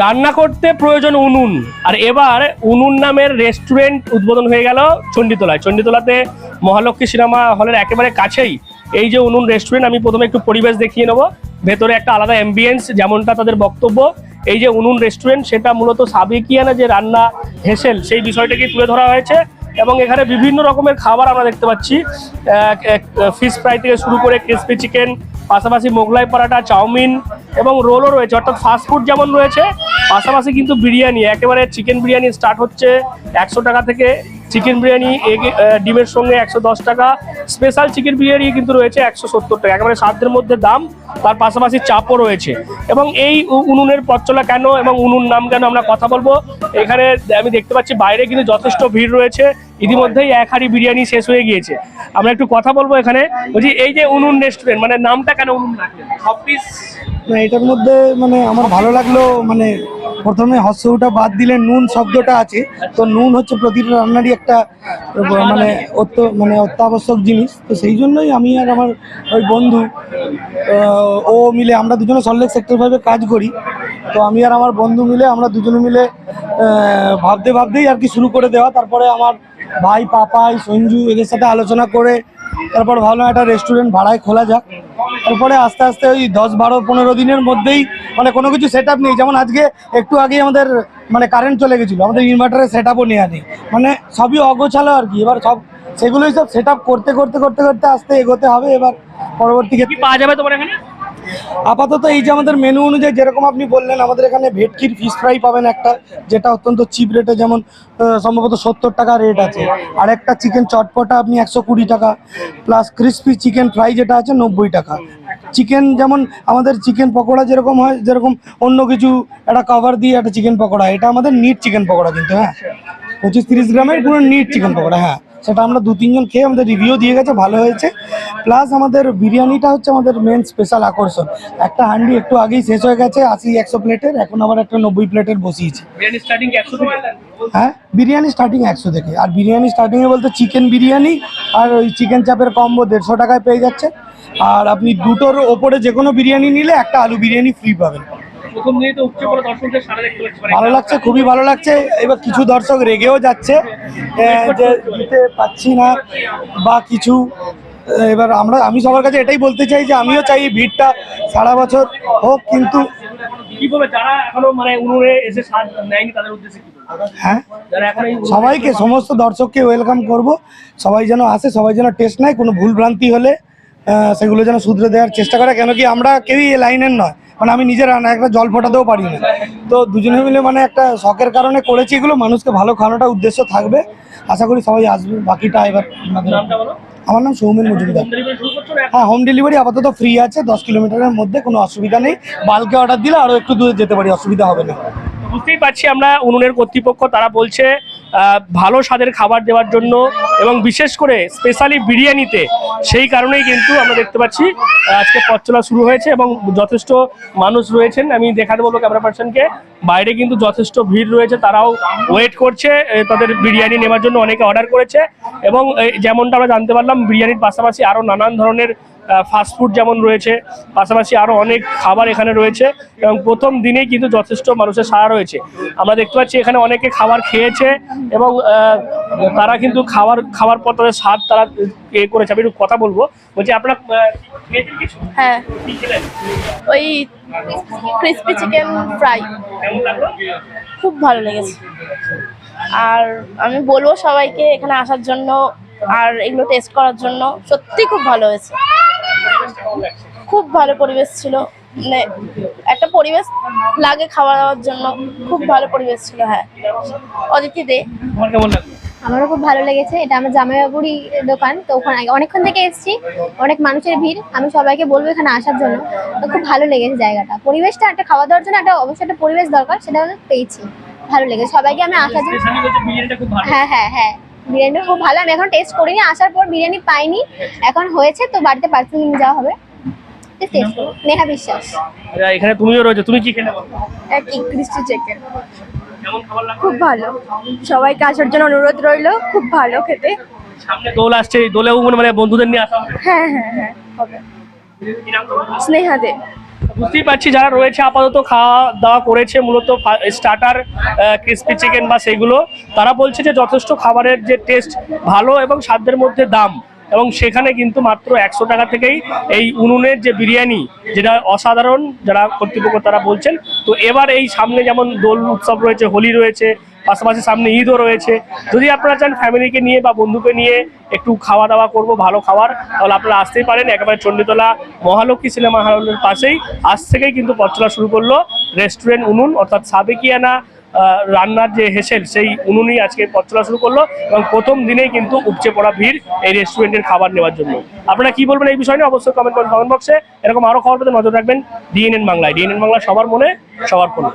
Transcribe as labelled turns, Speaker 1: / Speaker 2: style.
Speaker 1: রান্না করতে প্রয়োজন উনুন। আর এবার উনুন নামের রেস্টুরেন্ট উদ্বোধন হয়ে গেল চণ্ডীতলায়। চণ্ডীতলাতে মহালক্ষ্মী সিনেমা হলের একেবারে কাছেই এই যে উনুন রেস্টুরেন্ট আমি প্রথমে একটু পরিবেশ দেখিয়ে নেব। ভেতরে একটা আলাদা অ্যাম্বিয়েন্স যেমনটা তাদের বক্তব্য। এই যে উনুন রেস্টুরেন্ট সেটা মূলত সাবেকিয়ানা যে রান্না হেসেল, সেই বিষয়টাকে তুলে ধরা হয়েছে। এবং এখানে বিভিন্ন রকমের খাবার আমরা দেখতে পাচ্ছি। ফিশ ফ্রাই থেকে শুরু করে ক্রিসপি চিকেন পাশাপাশি মোগলাই পরাটা, চাউমিন এবং রোলও রয়েছে, অর্থাৎ ফাস্ট ফুড যেমন রয়েছে, পাশাপাশি কিন্তু বিরিয়ানি, একেবারে চিকেন বিরিয়ানি স্টার্ট হচ্ছে একশো টাকা থেকে চিকেন বিরিয়ানি, এগ- ডিমের সঙ্গে একশো দশ টাকা। স্পেশাল চিকেন বিরিয়ানি কিন্তু রয়েছে একশো সত্তর টাকা, একেবারে সাধ্যের মধ্যে দাম, তার পাশাপাশি চাপও রয়েছে। এবং এই উনুনের পচলা কেন এবং উনুন নাম কেন আমরা কথা বলব? এখানে আমি দেখতে পাচ্ছি বাইরে কিন্তু যথেষ্ট ভিড় রয়েছে ইতিমধ্যেই এক হাঁড়ি বিরিয়ানি শেষ হয়ে গিয়েছে। আমরা একটু কথা বলব এখানে। বলছি, এই যে উনুন রেস্টুরেন্ট মানে নামটা কেন উনুন রাখলেন? সব পিস
Speaker 2: না, এটার মধ্যে মানে আমার ভালো লাগল মানে প্রথমে হস্যটা বাদ দিলে নুন শব্দটা আছে। তো নুন হচ্ছে প্রতিটা রান্নারই একটা মানে অত্য মানে অত্যাবশ্যক জিনিস। তো সেই জন্যই আমি আর আমার ওই বন্ধু ও মিলে আমরা দুজনে সল্লেক সেক্টর ভাবে কাজ করি। তো আমি আর আমার বন্ধু মিলে, আমরা দুজনে মিলে ভাবতে ভাবতেই আর কি শুরু করে দেওয়া। তারপরে আমার ভাই, পাপাই, সঞ্জু এদের সাথে আলোচনা করে তারপর ভাবলাম একটা রেস্টুরেন্ট ভাড়ায় খোলা যাক। তারপরে আস্তে আস্তে ওই দশ বারো পনেরো দিনের মধ্যেই মানে কোনো কিছু সেট নেই। যেমন আজকে একটু আগেই আমাদের মানে কারেন্ট চলে গেছিল, আমাদের ইনভার্টারের সেট আপও নেওয়া নেই। মানে সবই অগোছালো আর কি। এবার সব সেগুলোই সব সেট করতে করতে করতে করতে আস্তে এগোতে হবে। এবার পরবর্তী ক্ষেত্রে
Speaker 1: পাওয়া যাবে তোমার এখানে?
Speaker 2: আপাতত এই যে আমাদের মেনু অনুযায়ী যেরকম আপনি বললেন, আমাদের এখানে ভেটকির ফিশ ফ্রাই পাবেন একটা, যেটা অত্যন্ত চিপ রেটে যেমন সম্ভবত সত্তর টাকা রেট আছে। আর একটা চিকেন চটপটা আপনি একশো কুড়ি টাকা প্লাস ক্রিসপি চিকেন ফ্রাই যেটা আছে নব্বই টাকা। চিকেন যেমন আমাদের চিকেন পকোড়া যেরকম হয়, যেরকম অন্য কিছু, একটা কভার দিয়ে একটা চিকেন পকোড়া, এটা আমাদের নিট চিকেন পকোড়া কিন্তু হ্যাঁ। পঁচিশ তিরিশ গ্রামের পুরো নিট চিকেন পকোড়া হ্যাঁ। সেটা আমরা দু তিনজন খেয়ে আমাদের রিভিউ দিয়ে গেছে, ভালো হয়েছে। প্লাস আমাদের বিরিয়ানিটা হচ্ছে আমাদের মেন স্পেশাল আকর্ষণ। একটা হান্ডি একটু আগেই শেষ হয়ে গেছে আশি একশো প্লেটের এখন আবার একটা নব্বই প্লেটের বসিয়েছি। হ্যাঁ? বিরিয়ানি স্টার্টিং একশো থেকে। আর বিরিয়ানি স্টার্টিংয়ে বলতে চিকেন বিরিয়ানি আর ওই চিকেন চাপের কম্বো দেড়শো টাকায় পেয়ে যাচ্ছে। আর আপনি দুটোর ওপরে যে কোনো বিরিয়ানি নিলে একটা আলু বিরিয়ানি ফ্রি পাবেন।
Speaker 1: মানে
Speaker 2: ভালো লাগছে খুবই ভালো লাগছে। এবার কিছু দর্শক রেগেও যাচ্ছে। যে দিতে পাচ্ছি না বা কিছু এবার আমরা আমি সবার কাছে এটাই বলতে চাই যে আমিও চাই ভিড়টা সারা বছর হোক কিন্তু
Speaker 1: মানে
Speaker 2: হ্যাঁ? সবাইকে সমস্ত দর্শককে ওয়েলকাম করব। সবাই যেন আসে সবাই যেন টেস্ট নেয় কোনো ভুল ভ্রান্তি হলে সেগুলো যেন শুধরে দেওয়ার চেষ্টা করে কেন কি আমরা কেউই লাইনের নয়। মানে আমি নিজের রান্না একটা জল ফোটাতেও পারি না। তো দুজনে মিলে মানে একটা শখের কারণে করেছি এগুলো। মানুষকে ভালো খাওয়ানোটা উদ্দেশ্য থাকবে। আশা করি সবাই আসবে। বাকিটা এবার
Speaker 1: নামটা বলো।
Speaker 2: আমার নাম সৌমেন মজুমদার। হ্যাঁ হোম ডেলিভারি আপাতত ফ্রি আছে, দশ কিলোমিটারের মধ্যে, কোনো অসুবিধা নেই। বালকে অর্ডার দিলে আরও একটু দূরে যেতে পারি, অসুবিধা হবে না।
Speaker 1: বুঝতেই পারছি আমরা উনুনের কর্তৃপক্ষ, তারা বলছে ভালো স্বাদের খাবার দেওয়ার জন্য এবং বিশেষ করে স্পেশালি বিরিয়ানিতে, সেই কারণেই কিন্তু আমরা দেখতে পাচ্ছি আজকে পথ চলা শুরু হয়েছে এবং যথেষ্ট মানুষ রয়েছেন। আমি দেখাতে বলব ক্যামেরা পার্সনকে বাইরে কিন্তু যথেষ্ট ভিড় রয়েছে, তারাও ওয়েট করছে তাদের বিরিয়ানি নেওয়ার জন্য অনেকে অর্ডার করেছে এবং যেমনটা আমরা জানতে পারলাম, বিরিয়ানির পাশাপাশি আরও নানান ধরনের ফাস্টফুড যেমন রয়েছে পাশাপাশি আরও অনেক খাবার এখানে রয়েছে এবং প্রথম দিনেই কিন্তু যথেষ্ট মানুষের সাড়া রয়েছে। আমরা দেখতে পাচ্ছি এখানে অনেকে খাবার খেয়েছে এবং তারা কিন্তু খাবার খাবার পর তাদের স্বাদ তারা এ করেছে। আমি একটু কথা বলব। বলছি আপনার
Speaker 3: হ্যাঁ। ওই ক্রিসপি চিকেন ফ্রাই খুব ভালো লেগেছে। আর আমি বলব সবাইকে এখানে আসার জন্য আর এগুলো টেস্ট করার জন্য সত্যি খুব ভালো হয়েছে। খুব ভালো পরিবেশ ছিল। মানে একটা পরিবেশ লাগে খাওয়া দাওয়ার জন্য খুব ভালো পরিবেশ ছিল হ্যাঁ। অদিতি দে।
Speaker 1: তোমার কেমন লাগল?
Speaker 4: আমারও খুব ভালো লেগেছে। এটা আমার জামাইবাবুরই দোকান তো ওখানে আগে অনেকক্ষণ থেকে এসেছি। অনেক মানুষের ভিড়। আমি সবাইকে বলব এখানে আসার জন্য। তো খুব ভালো লেগেছে জায়গাটা। পরিবেশটা একটা খাওয়া দাওয়ার জন্য একটা অবশ্যই একটা পরিবেশ দরকার সেটা আমি পেয়েছি। ভালো লেগেছে। সবাইকে আমি আসার জন্য হ্যাঁ হ্যাঁ হ্যাঁ। বিরিয়ানিটা খুব ভালো। আমি এখন টেস্ট করিনি আসার পর বিরিয়ানি পাইনি। এখন হয়েছে তো বাড়িতে পার্সেল নিয়ে যাওয়া হবে। টেস্ট করব নেহা বিশ্বাস।
Speaker 1: আচ্ছা, এখানে তুমিও রয়েছে তুমি কি খেলে বলো?
Speaker 5: একই ক্রিস্পি চিকেন
Speaker 1: কেমন খাবার লাগল?
Speaker 5: খুব ভালো। সবাইকে আসার জন্য অনুরোধ রইল খুব ভালো খেতে।
Speaker 1: সামনে দোল আসছে দোলেও মানে বন্ধুদের নিয়ে আসা হবে।
Speaker 5: হ্যাঁ হ্যাঁ হ্যাঁ হবে? স্নেহা দে
Speaker 1: বুঝতেই পারছি যারা রয়েছে, আপাতত খাওয়া দাওয়া করেছে, মূলত স্টার্টার ক্রিসপি চিকেন বা সেগুলো, তারা বলছে যে যথেষ্ট খাবারের যে টেস্ট ভালো এবং সাধ্যের মধ্যে দাম। এবং সেখানে কিন্তু মাত্র একশো টাকা থেকেই এই উনুনের যে বিরিয়ানি, যেটা অসাধারণ, যারা কর্তৃপক্ষ তারা বলছেন। তো এবার এই সামনে যেমন দোল উৎসব রয়েছে, হোলি রয়েছে পাশাপাশি সামনে ঈদও রয়েছে। যদি আপনারা চান ফ্যামিলিকে নিয়ে বা বন্ধুকে নিয়ে একটু খাওয়া দাওয়া করব, ভালো খাবার, তাহলে আপনারা আসতেই পারেন একেবারে চণ্ডীতলা মহালক্ষ্মী সিনেমা হলের পাশেই। আজ থেকেই কিন্তু পথ চলা শুরু করল রেস্টুরেন্ট উনুন, অর্থাৎ সাবেকিয়ানা রান্নার যে হেসেল, সেই উনুনই আজকে পথ চলা শুরু করল এবং প্রথম দিনেই কিন্তু উপচে পড়া ভিড় এই রেস্টুরেন্টের খাবার নেওয়ার জন্য। আপনারা কি বলবেন এই বিষয় নিয়ে? অবশ্যই কমেন্ট করেন কমেন্ট বক্সে এরকম আরও খবর পেতে নজর রাখবেন ডিএনএন বাংলায়। ডিএনএন বাংলা সবার মনে, সবার ফোনে।